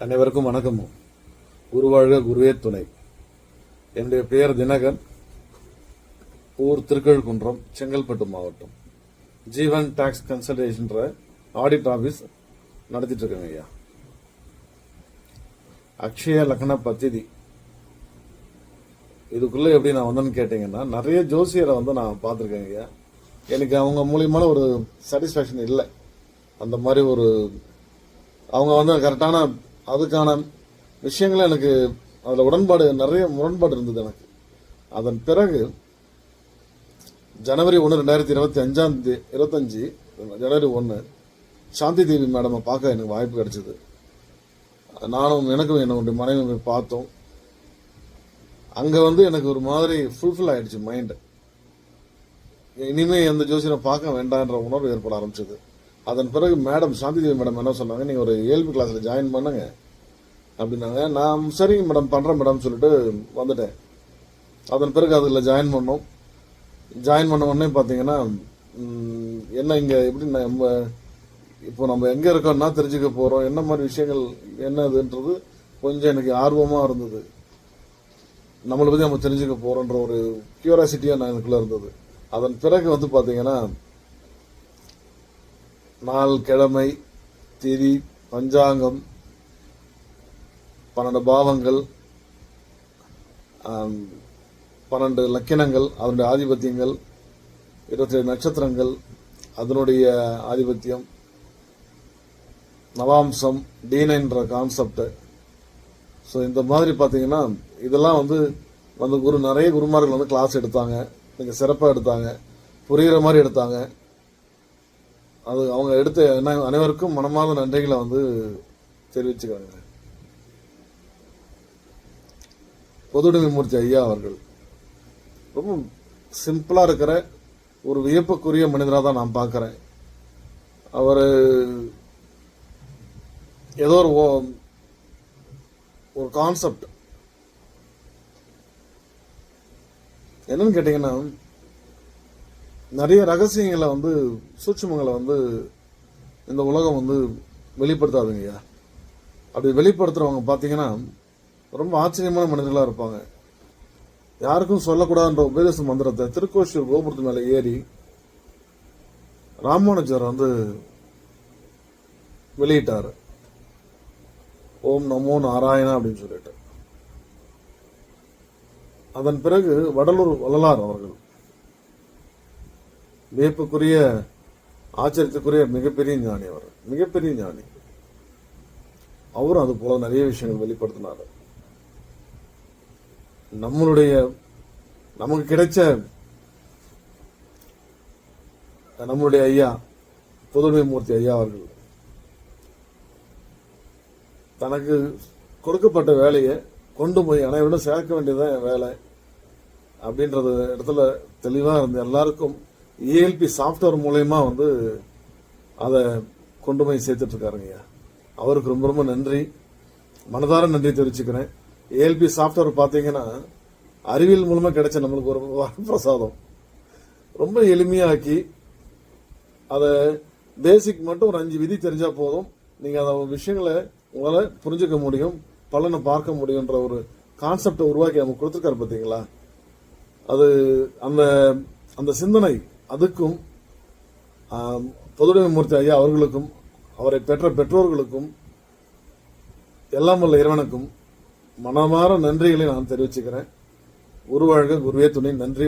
அனைவருக்கும் வணக்கமும். குருவாழ்க குருவே துணை. என்னுடைய பெயர் தினகர் ஊர் திருக்கழுக்குன்றம் செங்கல்பட்டு மாவட்டம். ஜீவன் டாக்ஸ் கன்சல்டேஷன்ற ஆடிட் ஆபீஸ் நடத்திட்டு இருக்கேங்க ஐயா. அக்ஷய லக்ன பத்திதி. இதுக்குள்ள எப்படி நான் வந்தேன்னு கேட்டீங்கன்னா நிறைய ஜோசியரை வந்து நான் பார்த்துருக்கேங்க ஐயா. எனக்கு அவங்க மூலியமான ஒரு சாட்டிஸ்ஃபேக்ஷன் இல்லை. அந்த மாதிரி ஒரு அவங்க வந்து கரெக்டான அதுக்கான விஷயங்கள் எனக்கு அதில் உடன்பாடு நிறைய முரண்பாடு இருந்தது எனக்கு. அதன் பிறகு ஜனவரி ஒன்று ரெண்டாயிரத்தி இருபத்தி அஞ்சாம் தேதி இருபத்தஞ்சி ஜனவரி ஒன்று சாந்தி தேவி மேடமை பார்க்க எனக்கு வாய்ப்பு கிடைச்சிது. நானும் எனக்கும் என்னுடைய மனைவி போய் பார்த்தோம். அங்கே வந்து எனக்கு ஒரு மாதிரி ஃபுல்ஃபில் ஆகிடுச்சு மைண்டு இனிமேல் எந்த ஜோசியரை பார்க்க வேண்டான்ற உணர்வு ஏற்பட ஆரம்பிச்சது. அதன் பிறகு மேடம் சாந்திதேவி மேடம் என்ன சொன்னாங்க? நீங்கள் ஒரு ஏழ்பி கிளாஸில் ஜாயின் பண்ணுங்க. அப்படின்னாங்க. நான் சரிங்க மேடம் பண்ணுறேன் மேடம் சொல்லிட்டு வந்துட்டேன். அதன் பிறகு அதில் ஜாயின் பண்ணோம். ஜாயின் பண்ண உடனே பார்த்தீங்கன்னா என்ன இங்கே எப்படி நம்ம இப்போ நம்ம எங்கே இருக்கோம்னா தெரிஞ்சுக்க போகிறோம் என்ன மாதிரி விஷயங்கள் என்னதுன்றது கொஞ்சம் எனக்கு ஆர்வமாக இருந்தது. நம்மளை பற்றி நம்ம தெரிஞ்சுக்க போகிறோன்ற ஒரு க்யூராசிட்டியாக நான் எனக்குள்ளே இருந்தது. அதன் பிறகு வந்து பார்த்தீங்கன்னா நாள் கிழமை திதி பஞ்சாங்கம் பன்னெண்டு பாவங்கள் பன்னெண்டு லக்கினங்கள் அதனுடைய ஆதிபத்தியங்கள் இருபத்தி நட்சத்திரங்கள் அதனுடைய ஆதிபத்தியம் நவாம்சம் டீனைன்ற கான்செப்ட் ஸோ இந்த மாதிரி பார்த்தீங்கன்னா இதெல்லாம் வந்து வந்து குரு நிறைய குருமார்கள் வந்து கிளாஸ் எடுத்தாங்க. நீங்கள் சிறப்பாக எடுத்தாங்க. புரிகிற மாதிரி எடுத்தாங்க. அது அவங்க எடுத்த அனைவருக்கும் மனமார்ந்த நன்றிகளை வந்து தெரிவிச்சுக்கிறாங்க. பொதுவுடைமை மூர்த்தி ஐயா அவர்கள். ரொம்ப சிம்பிளா இருக்கிற ஒரு வியப்புக்குரிய மனிதராக தான் நான் பார்க்குறேன். அவர் ஏதோ ஒரு ஓ- ஒரு கான்செப்ட் என்னன்னு கேட்டீங்கன்னா நிறைய ரகசியங்களை வந்து சூட்சுமங்களை வந்து இந்த உலகம் வந்து வெளிப்படுத்தாதுங்கய்யா அப்படி வெளிப்படுத்துகிறவங்க பார்த்தீங்கன்னா ரொம்ப ஆச்சரியமான மனிதர்களாக இருப்பாங்க. யாருக்கும் சொல்லக்கூடாதுன்ற உபதேச மந்திரத்தை திருக்கோஷூர் கோபுரத்து மேலே ஏறி ராமானுஜர் வந்து வெளியிட்டார். ஓம் நமோ நாராயணா அப்படின்னு சொல்லிட்டு. அதன் பிறகு வடலூர் வள்ளலார் அவர்கள் வியப்புக்குரிய ஆச்சரியத்துக்குரிய மிகப்பெரிய ஞானி அவர். மிகப்பெரிய ஞானி. அவரும் அது போல நிறைய விஷயங்கள் வெளிப்படுத்தினார். நம்மளுடைய நமக்கு கிடைச்ச நம்மளுடைய ஐயா புதுமை மூர்த்தி ஐயா அவர்கள் தனக்கு கொடுக்கப்பட்ட வேலையை கொண்டு போய் அனைவரும் சேர்க்க வேண்டியதுதான் என் வேலை. அப்படின்றது இடத்துல தெளிவாக இருந்து எல்லாருக்கும் ஏஎல்பி சாஃப்ட்வேர் மூலயமா வந்து அதை கொண்டு போய் சேர்த்துட்டு இருக்காருங்க ஐயா. அவருக்கு ரொம்ப ரொம்ப நன்றி. மனதார நன்றி தெரிவிச்சுக்கிறேன். ஏஎல்பி சாஃப்ட்வேர் பார்த்தீங்கன்னா அறிவியல் மூலமா கிடைச்ச நம்மளுக்கு ஒரு வரப்பிரசாதம். ரொம்ப எளிமையாக்கி அதை பேசிக் மட்டும் ஒரு அஞ்சு விதி தெரிஞ்சா போதும். நீங்க அந்த விஷயங்களை உங்களால் புரிஞ்சுக்க முடியும் பலனை பார்க்க முடியுன்ற ஒரு கான்செப்டை உருவாக்கி நமக்கு கொடுத்துருக்காரு பார்த்தீங்களா? அது அந்த அந்த சிந்தனை அதுக்கும் ஆம், மூர்த்தி ஐயா அவர்களுக்கும் அவரை பெற்ற பெற்றோர்களுக்கும் எல்லாம் வல்ல இறைவனுக்கும் மனமாற நன்றிகளை நான் தெரிவிச்சுக்கிறேன். உருவாழ்க குருவே துணை நன்றி